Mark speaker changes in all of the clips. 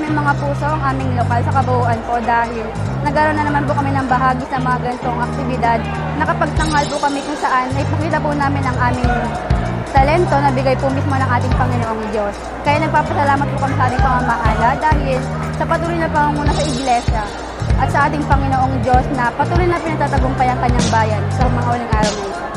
Speaker 1: aming mga puso, ang aming lokal sa kabuuan po dahil nagkaroon na naman po kami ng bahagi sa mga ganitong aktibidad. Nakapagtanghal po kami kung saan ay pakita po namin ang aming talento na bigay po mismo ng ating Panginoong Diyos. Kaya nagpapasalamat po kami sa ating pamamahala dahil sa patuloy na pangunguna sa Iglesia at sa ating Panginoong Diyos na patuloy na pinatatagumpay ang kanyang bayan sa mga walang araw na.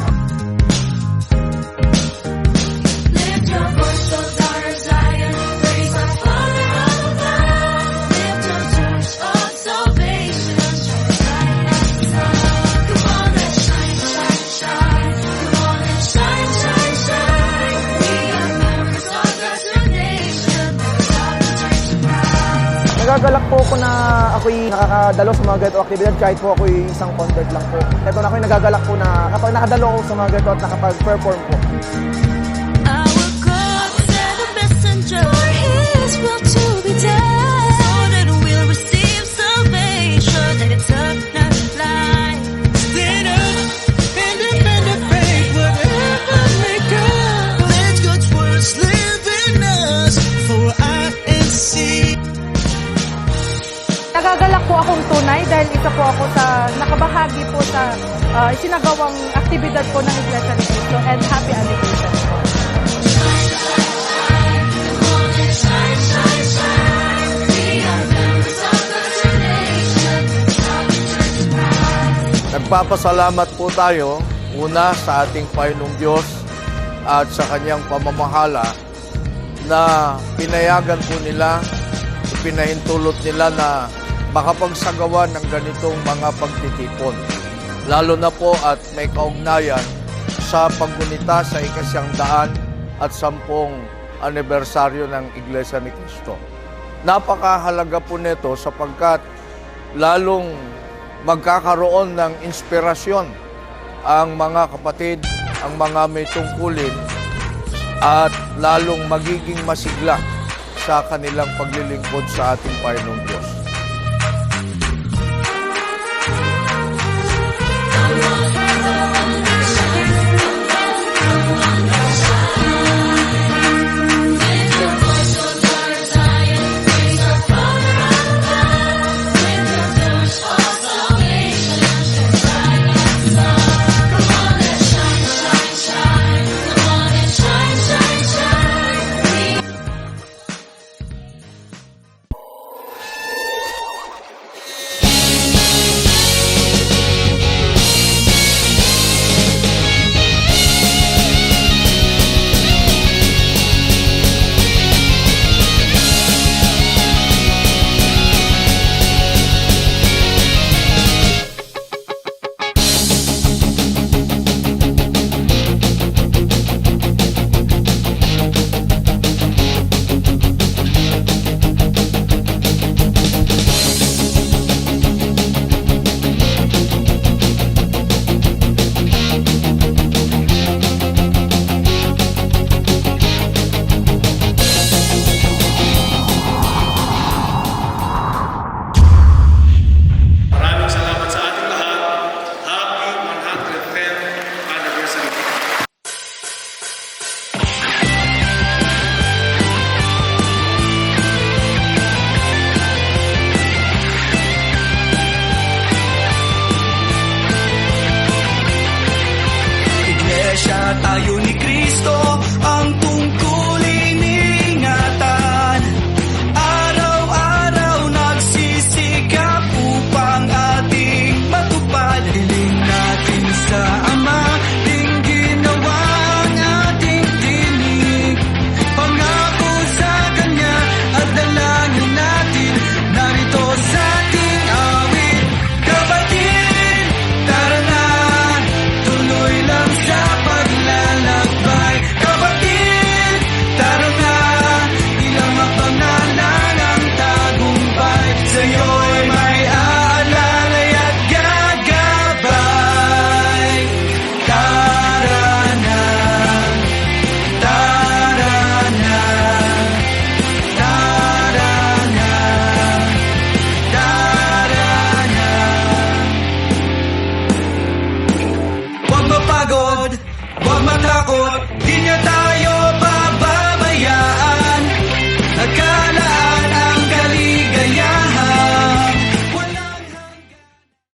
Speaker 2: Nagagalak po ako na ako'y nakakadalo sa mga ganito aktibidad kahit po ako'y isang convert lang po. Ito na ako'y nagagalak po na kapag nakadalo ako sa mga ganito at nakapag-perform po.
Speaker 3: Nagagalak po akong tunay dahil isa po ako sa nakabahagi po sa uh, isinagawang aktibidad po ng Iglesia ni Cristo and happy anniversary po.
Speaker 4: Nagpapasalamat po tayo una sa ating Panginoong Diyos at sa kanyang pamamahala na pinayagan po nila, pinahintulot nila na makapagsagawa ng ganitong mga pagtitipon. Lalo na po at may kaugnayan sa paggunita sa ikasyang daan at sampung anibersaryo ng Iglesia ni Cristo. Napakahalaga po nito sapagkat lalong magkakaroon ng inspirasyon ang mga kapatid, ang mga may tungkulin at lalong magiging masigla sa kanilang paglilingkod sa ating Panginoong Diyos.